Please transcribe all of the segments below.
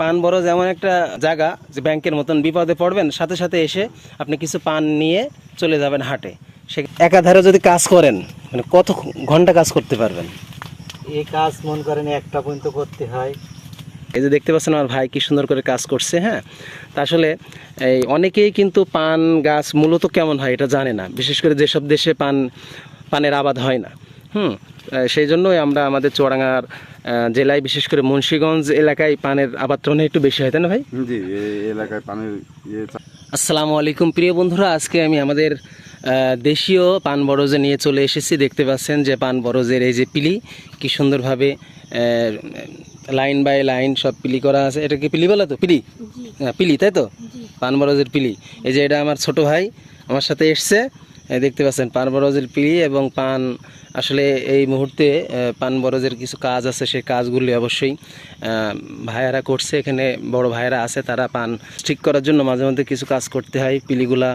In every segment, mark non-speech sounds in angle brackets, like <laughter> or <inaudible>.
পান বরজ এমন একটা জায়গা যে ব্যাংকের মতন বিপদে পড়বেন সাথে সাথে এসে আপনি কিছু পান নিয়ে চলে যাবেন হাটে। সে একাধারে যদি কাজ করেন মানে কত ঘণ্টা কাজ করতে পারবেন? এই কাজ মন করেন একটা পর্যন্ত করতে হয়। এই যে দেখতে পাচ্ছেন আমার ভাই কি সুন্দর করে কাজ করছে হ্যাঁ? তা আসলে এই অনেকেই কিন্তু পান গাছ মূলত কেমন হয় এটা জানে না। বিশেষ করে যেসব দেশে পান পানের আবাদ হয় না। হুম সেই জন্যই আমরা আমাদের আহ, জেলায় বিশেষ করে মুন্সীগঞ্জ এলাকায় পানের আবাদটা মনে একটু বেশি হয় তাই না ভাই? জি এলাকায় পানির ইয়ে আসসালামু আলাইকুম। প্রিয় বন্ধুরা আজকে আমি আমাদের দেশীয় পান বরজে নিয়ে চলে এসেছি। দেখতে পাচ্ছেন যে পান বরজের এই যে পিলি কি সুন্দরভাবে লাইন বাই লাইন সব পিলি করা আছে। এটা কি পিলি বলে তো? পিলি? হ্যাঁ পিলি তাই তো? পান বরজের পিলি। এই যে এটা আমার ছোট ভাই আমার সাথে এসছে। দেখতে পাচ্ছেন, পান বরজের পিলি এবং পান, আসলে এই মুহূর্তে পান বরজের কিছু কাজ আছে, সেই কাজগুলি অবশ্যই ভাইয়ারা করছে। এখানে বড় ভাইয়ারা আছে, তারা পান ঠিক করার জন্য মাঝে মধ্যে কিছু কাজ করতে হয়। পিলিগুলা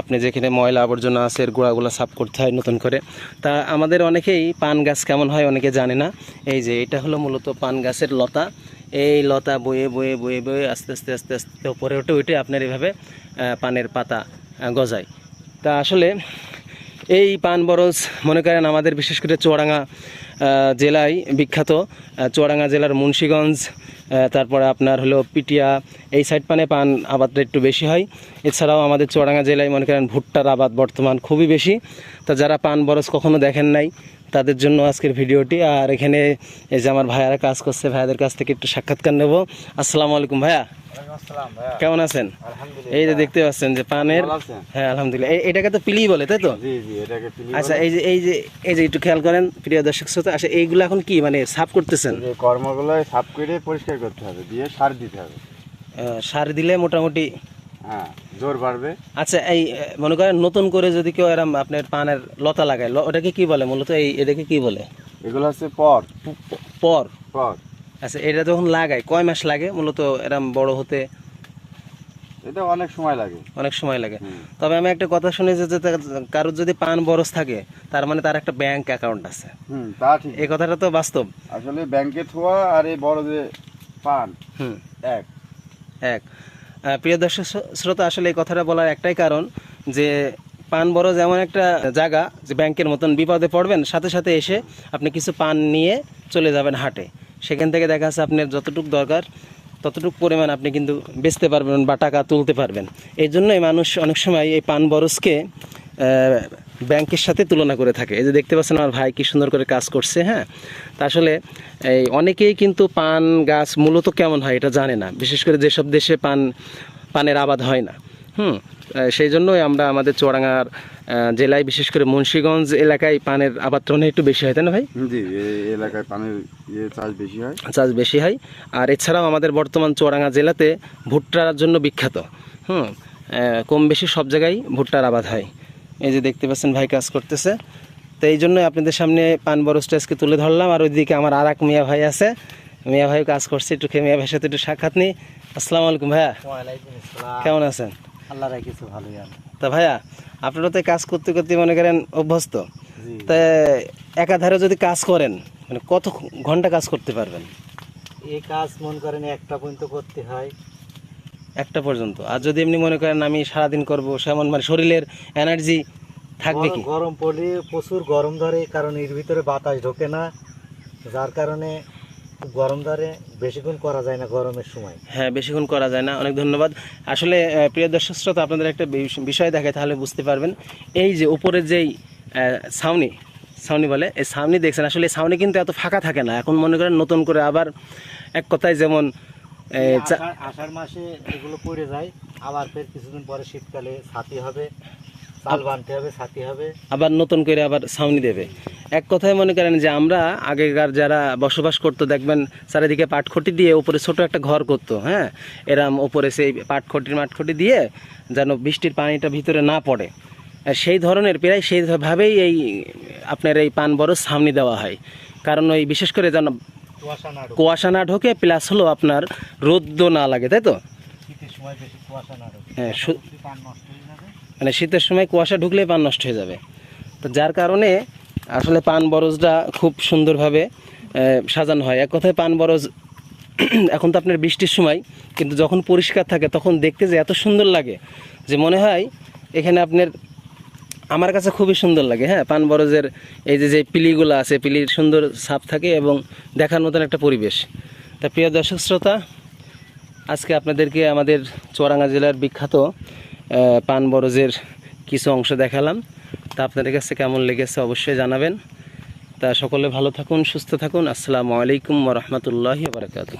আপনি যেখানে ময়লা আবর্জনা আছে, এর গোড়াগুলো সাফ করতে হয় নতুন করে। তা আমাদের অনেকেই পান গাছ কেমন হয় অনেকে জানে না। এই যে, এটা হলো মূলত পান গাছের লতা। এই লতা বয়ে বয়ে বয়ে বয়ে, আস্তে আস্তে আস্তে আস্তে উপরে উঠে উঠে আপনার এইভাবে পানের পাতা গজায়। তা আসলে এই পান বরজ মনে করেন আমাদের বিশেষ করে চুয়াডাঙ্গা জেলায় বিখ্যাত চুয়াডাঙ্গা জেলার মুন্সীগঞ্জ তারপরে আপনার হলো পিটিয়া, এই সাইড পানে পান আবাদটা একটু বেশি হয়। এছাড়াও আমাদের চুয়াডাঙ্গা জেলায় মনে করেন ভুট্টার আবাদ বর্তমান খুবই বেশি। তা যারা পান বরজ কখনো দেখেন নাই তাদের জন্য আজকের ভিডিওটি। আর এখানে এই যে আমার ভাইয়ারা কাজ করছে ভাইয়াদের কাছ থেকে একটু সাক্ষাৎকার নেব। আসসালামু আলাইকুম ভাইয়া। কেমন আছেন? এই যে দেখতে পাচ্ছেন যে পানের হ্যাঁ আলহামদুলিল্লাহ। এটাকে তো পিলি বলে তাই তো? আচ্ছা এই যে এই যে এই যে একটু খেয়াল করেন প্রিয় দর্শক শ্রোতা। আচ্ছা এইগুলো এখন কি মানে সাফ করতেছেন? কর্মগুলো সাফ করে পরিষ্কার করতে হবে দিয়ে সার দিতে হবে। সার দিলে মোটামুটি হ্যাঁ জোর বাড়বে। আচ্ছা এই মনে করেন নতুন করে যদি কেউ এরম আপনার পানের লতা লাগায় ওটাকে কি বলে মূলত? এই এটাকে কি বলে? এগুলো হচ্ছে পর। পর। পর। আচ্ছা এটা যখন লাগায় কয় মাস লাগে মূলত এরম বড় হতে? এটা অনেক সময় লাগে। অনেক সময় লাগে। তবে আমি একটা কথা শুনেছি যে কারোর যদি পান বরস থাকে তার মানে তার একটা ব্যাংক অ্যাকাউন্ট আছে। হুম তা ঠিক। এই কথাটা তো বাস্তব। আসলে ব্যাংকে থোয়া আর এই বড় যে পান হুম। এক। এক। প্রিয় দর্শক শ্রোতা আসলে এই কথাটা বলার একটাই কারণ যে পান বড় যেমন একটা জায়গা যে ব্যাংকের মতন বিপদে পড়বেন সাথে সাথে এসে আপনি কিছু পান নিয়ে চলে যাবেন হাটে। সেখান থেকে দেখা যাচ্ছে আপনার যতটুকু দরকার ততটুকু পরিমাণ আপনি কিন্তু বেচতে পারবেন বা টাকা তুলতে পারবেন। এই জন্যই মানুষ অনেক সময় এই পান বরজকে আহ, ব্যাংকের সাথে তুলনা করে থাকে। এই যে দেখতে পাচ্ছেন আমার ভাই কি সুন্দর করে কাজ করছে হ্যাঁ? তা আসলে এই অনেকেই কিন্তু পান গাছ মূলত কেমন হয় এটা জানে না। বিশেষ করে যেসব দেশে পান পানের আবাদ হয় না। হুম? সেই জন্যই আমরা আমাদের চুয়াডাঙ্গার জেলায় বিশেষ করে মুন্সীগঞ্জ এলাকায় পানের আবাদটা মনে একটু বেশি হয় তাই না ভাই? জি এলাকায় পানির ইয়ে চাষ বেশি হয়। চাষ বেশি হয়। আর এছাড়াও আমাদের বর্তমান চুয়াডাঙ্গা জেলাতে ভুট্টার জন্য বিখ্যাত। হুম? কম বেশি সব জায়গায় ভুট্টার আবাদ হয়। এই যে দেখতে পাচ্ছেন ভাই কাজ করতেছে। তো এই জন্যই আপনাদের সামনে পান বরসটা আজকে তুলে ধরলাম। আর ওইদিকে আমার আর এক মিয়া ভাই আছে। মিয়া ভাই কাজ করছে। একটু খেয়ে মিয়া ভাইয়ের সাথে একটু সাক্ষাৎ নিই। আসসালামু আলাইকুম ভাইয়া। কেমন আছেন? আল্লাহ রাখিছে ভালোই তা ভাইয়া আপনারা তো কাজ করতে করতে মনে করেন অভ্যস্ত। তা একাধারে যদি কাজ করেন মানে কত ঘণ্টা কাজ করতে পারবেন? এই কাজ মন করেন একটা পর্যন্ত করতে হয়। একটা পর্যন্ত। আর যদি এমনি মনে করেন আমি সারাদিন করব সেমন মানে শরীরের এনার্জি থাকবে কি? গরম- পড়লে প্রচুর গরম ধরে কারণ এর ভিতরে বাতাস ঢোকে না। যার কারণে গরম ধরে বেশিক্ষণ করা যায় না গরমের সময়। হ্যাঁ বেশিক্ষণ করা যায় না। অনেক ধন্যবাদ। আসলে প্রিয় দর্শক শ্রোতা আপনাদের একটা বিষ- বিষয় দেখে তাহলে বুঝতে পারবেন। এই যে উপরের যেই ছাউনি ছাউনি বলে এই ছাউনি দেখছেন আসলে এই ছাউনি কিন্তু এত ফাঁকা থাকে না। এখন মনে করেন নতুন করে আবার এক কথায় যেমন আষাঢ়- মাসে এগুলো পড়ে যায় আবার ফের কিছুদিন পরে শীতকালে ছাতি হবে চাল বানতে হবে ছাতি হবে। আবার নতুন করে আবার ছাউনি দেবে। এক কথায় মনে করেন যে আমরা আগেকার যারা বসবাস করতো দেখবেন চারিদিকে পাটখটি দিয়ে উপরে ছোট একটা ঘর করতো হ্যাঁ? এরম উপরে সেই পাটখটির মাটখটি দিয়ে যেন বৃষ্টির পানিটা ভিতরে না পড়ে। সেই ধরনের প্রায় সেইভাবেই এই আপনার এই পান বড় ছাউনি দেওয়া হয়। কারণ ওই বিশেষ করে যেন কুয়াশা না ঢোকে। প্লাস হলো আপনার রোদ্দ না লাগে তাই তো? শীতের সময় কুয়াশা না হ্যাঁ, মানে শীতের সময় কুয়াশা ঢুকলেই পান নষ্ট হয়ে যাবে। তো যার কারণে আসলে পান বরজটা খুব সুন্দরভাবে সাজানো হয়। এক কথায় পান বরজ <clears throat> এখন তো আপনার বৃষ্টির সময় কিন্তু যখন পরিষ্কার থাকে তখন দেখতে যে এত সুন্দর লাগে যে মনে হয় এখানে আপনার আমার কাছে খুবই সুন্দর লাগে হ্যাঁ? পান বরজের এই যে যে পিলিগুলো আছে, পিলির সুন্দর ছাপ থাকে এবং দেখার মতন একটা পরিবেশ। তা প্রিয় দর্শক শ্রোতা, আজকে আপনাদেরকে আমাদের চুয়াডাঙ্গা জেলার বিখ্যাত পান বরজের কিছু অংশ দেখালাম। তা আপনাদের কাছে কেমন লেগেছে অবশ্যই জানাবেন। তা সকলে ভালো থাকুন, সুস্থ থাকুন। আসসালামু আলাইকুম রহমতুল্লাহি বারকাতু